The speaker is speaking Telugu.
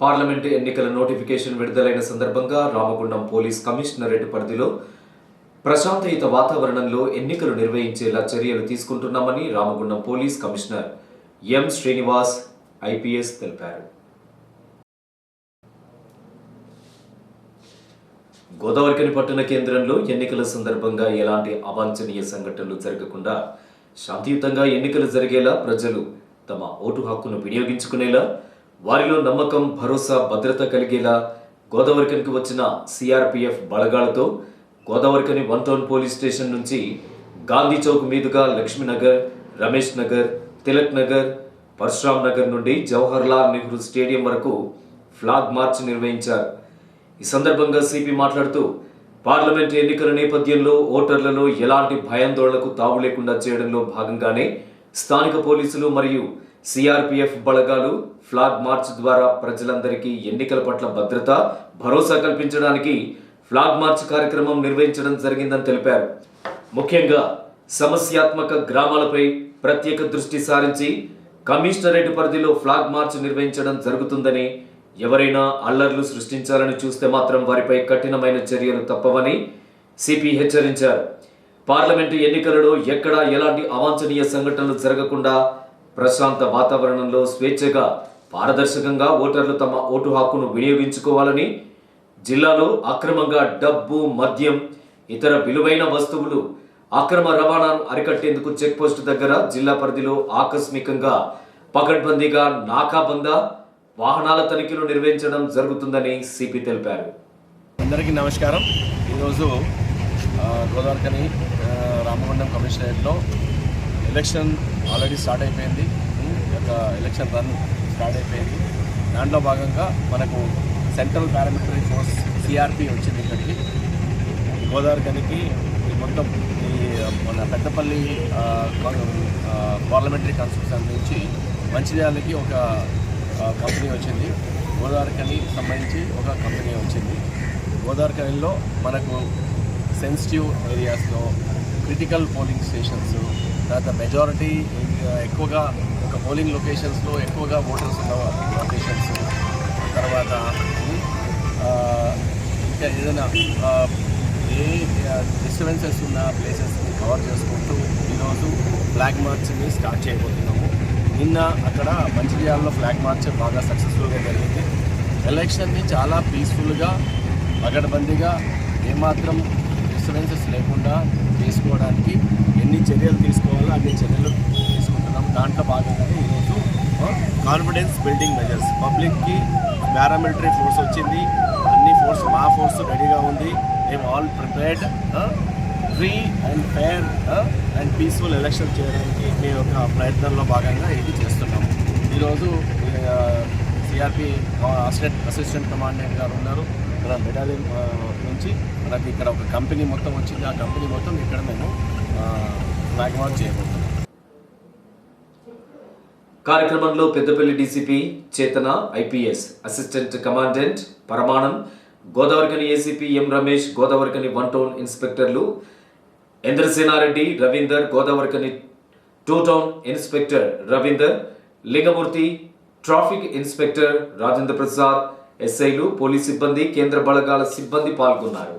పార్లమెంటు ఎన్నికల నోటిఫికేషన్ విడుదలైన సందర్భంగా రామగుండం పోలీస్ కమిషనరేట్ పరిధిలో ప్రశాంతయుత వాతావరణంలో ఎన్నికలు నిర్వహించేలా చర్యలు తీసుకుంటున్నామని Ramagundam police commissioner M Srinivas IPS తెలిపారు. గోదావరికని పట్టణ కేంద్రంలో ఎన్నికల సందర్భంగా ఎలాంటి అవాంఛనీయ సంఘటనలు జరగకుండా శాంతియుతంగా ఎన్నికలు జరిగేలా ప్రజలు తమ ఓటు హక్కును వినియోగించుకునేలా వారిలో నమ్మకం భరోసా భద్రత కలిగేలా గోదావరికనికి వచ్చిన CRPF బలగాలతో Godavarikhani one town police station నుంచి గాంధీ చౌక్ మీదుగా లక్ష్మీనగర్ రమేష్ నగర్ తిలక్ నగర్ పరశురామ్ నగర్ నుండి జవహర్లాల్ నెహ్రూ స్టేడియం వరకు ఫ్లాగ్ మార్చ్ నిర్వహించారు. ఈ సందర్భంగా సిపి మాట్లాడుతూ పార్లమెంట్ ఎన్నికల నేపథ్యంలో ఓటర్లలో ఎలాంటి భయాందోళనకు తావు లేకుండా చేయడంలో భాగంగానే స్థానిక పోలీసులు మరియు సిఆర్పిఎఫ్ బలగాలు ఫ్లాగ్ మార్చ్ ద్వారా ప్రజలందరికీ ఎన్నికల పట్ల భద్రత భరోసా కల్పించడానికి ఫ్లాగ్ మార్చ్ కార్యక్రమం నిర్వహించడం జరిగిందని తెలిపారు. ముఖ్యంగా సమస్యాత్మక గ్రామాలపై ప్రత్యేక దృష్టి సారించి కమిషనరేట్ పరిధిలో ఫ్లాగ్ మార్చ్ నిర్వహించడం జరుగుతుందని ఎవరైనా అల్లర్లు సృష్టించాలని చూస్తే మాత్రం వారిపై కఠినమైన చర్యలు తప్పవని సిపి హెచ్చరించారు. పార్లమెంటు ఎన్నికలలో ఎక్కడా ఎలాంటి అవాంఛనీయ సంఘటనలు జరగకుండా ప్రశాంత వాతావరణంలో స్వేచ్ఛగా పారదర్శకంగా ఓటర్లు తమ ఓటు హక్కును వినియోగించుకోవాలని జిల్లాలో అక్రమంగా డబ్బు మద్యం ఇతర విలువైన వస్తువులు అక్రమ రవాణాను అరికట్టేందుకు చెక్ పోస్ట్ దగ్గర జిల్లా పరిధిలో ఆకస్మికంగా పకడ్బందీగా నాకాబంద వాహనాల తనిఖీలు నిర్వహించడం జరుగుతుందని సిపి తెలిపారు. అందరికీ నమస్కారం. ఈరోజు ఆ, గోదావరికని రామగుండం కమిషనరేట్లో ఎలక్షన్ ఆల్రెడీ స్టార్ట్ అయిపోయింది. ఒక యొక్క ఎలక్షన్ రన్ స్టార్ట్ అయిపోయింది. దాంట్లో భాగంగా మనకు సెంట్రల్ పారామిలిటరీ ఫోర్స్ సిఆర్పి వచ్చింది ఇక్కడికి. గోదావరికనికి ఈ మొత్తం ఈ మన పెద్దపల్లి పార్లమెంటరీ కాన్స్టిట్యూషన్ నుంచి మంచిర్యాలకి ఒక కంపెనీ వచ్చింది. గోదావరికని సంబంధించి ఒక కంపెనీ వచ్చింది. గోదావరికనిలో మనకు సెన్సిటివ్ ఏరియాస్లో క్రిటికల్ పోలింగ్ స్టేషన్స్ తర్వాత మెజారిటీ ఎక్కువగా ఒక పోలింగ్ లొకేషన్స్లో ఎక్కువగా ఓటర్స్ ఉన్న లొకేషన్స్ తర్వాత ఇంకా ఏదైనా ఏ డిస్టర్బెన్సెస్ ఉన్న ప్లేసెస్ని కవర్ చేసుకుంటూ ఈరోజు ఫ్లాగ్ మార్చ్ని స్టార్ట్ చేయబోతున్నాము. నిన్న అక్కడ మంచిర్యాలలో ఫ్లాగ్ మార్చ్ బాగా సక్సెస్ఫుల్గా జరిగింది. ఎలక్షన్ని చాలా పీస్ఫుల్గా పగడబందీగా ఏమాత్రం డిస్టర్బెన్సెస్ లేకుండా చేసుకోవడానికి ఎన్ని చర్యలు తీసుకోవాలో అన్ని చర్యలు తీసుకుంటున్నాం దాంట్లో భాగంగానే ఈరోజు కాన్ఫిడెన్స్ బిల్డింగ్ మెజర్స్ పబ్లిక్కి పారామిలిటరీ ఫోర్స్ వచ్చింది. అన్ని ఫోర్స్ మా ఫోర్స్ రెడీగా ఉంది. మేము all prepared free and fair and peaceful election చేయడానికి మీ యొక్క ప్రయత్నంలో భాగంగా ఇది చేస్తున్నాము ఈరోజు సిఆర్పి అసిస్టెంట్ అసిస్టెంట్ కమాండెంట్ గారు ఉన్నారు. ఇక్కడ మెడాలియన్ నుంచి మనకి ఇక్కడ ఒక కంపెనీ మొత్తం వచ్చింది. ఆ కంపెనీ మొత్తం ఇక్కడ మేము ఫ్లాగ్ చేయబోతున్నాం. కార్యక్రమంలో Peddapalli DCP Chetana IPS assistant commandant Paramanam Godavarikhani ACP M Ramesh Godavarikhani one town ఇన్స్పెక్టర్లు Indrasenareddy Ravinder Godavarikhani two town inspector Ravinder Lingamurthy traffic inspector Rajendra Prasad ఎస్ఐలు పోలీస్ సిబ్బంది కేంద్ర బలగాల సిబ్బంది పాల్గొన్నారు.